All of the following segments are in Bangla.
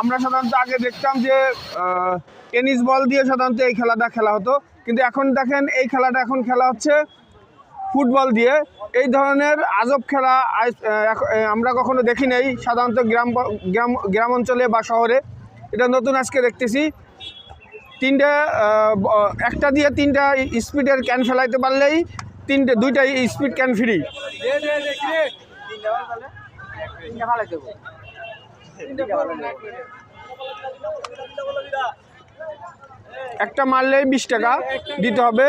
আমরা সাধারণত আগে দেখতাম যে টেনিস বল দিয়ে সাধারণত এই খেলাটা খেলা হতো। কিন্তু এখন দেখেন, এই খেলাটা এখন খেলা হচ্ছে ফুটবল দিয়ে। এই ধরনের আজব খেলা আমরা কখনো দেখি নাই, সাধারণত গ্রাম গ্রাম গ্রাম অঞ্চলে বা শহরে। এটা নতুন আজকে দেখতেছি। তিনটে একটা দিয়ে তিনটা স্পিডের ক্যান ফেলাইতে পারলেই তিনটে দুইটা স্পিড ক্যান ফ্রি। একটা মারলেই বিশ টাকা দিতে হবে।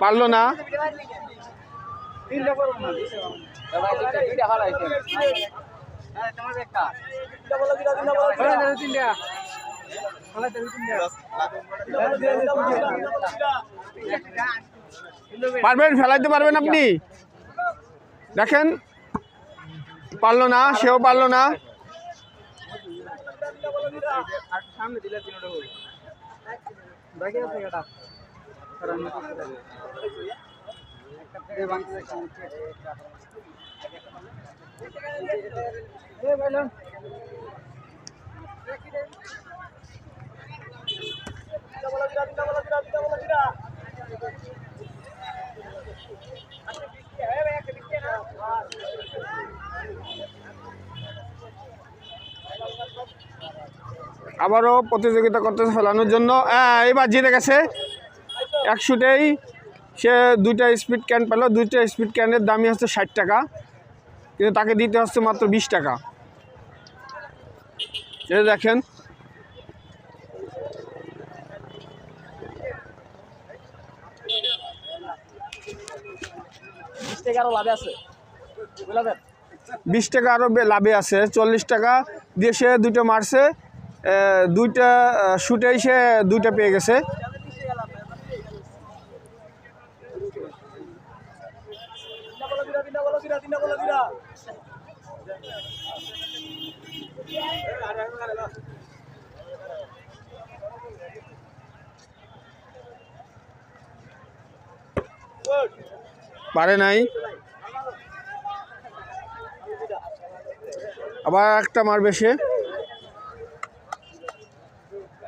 পারল না। পারবেন? ফেলাইতে পারবেন আপনি? দেখেন। পারল না সেও পারল না। আবারও প্রতিযোগিতা করতে ফেলানোর জন্য। হ্যাঁ এবার জিতে গেছে। একশোতেই সে দুইটা স্পিড ক্যান পেল। দুইটা স্পিড ক্যানের দামই হচ্ছে ষাট টাকা। কিন্তু তাকে দিতে হচ্ছে মাত্র বিশ টাকা। এই দেখেন। বিশ টাকা আরও লাভে আছে। চল্লিশ টাকা দিয়ে সে দুটো মারছে। দুইটা শুটেই সে দুইটা পেয়ে গেছে। পারে নাই। আবার একটা মারবে সে।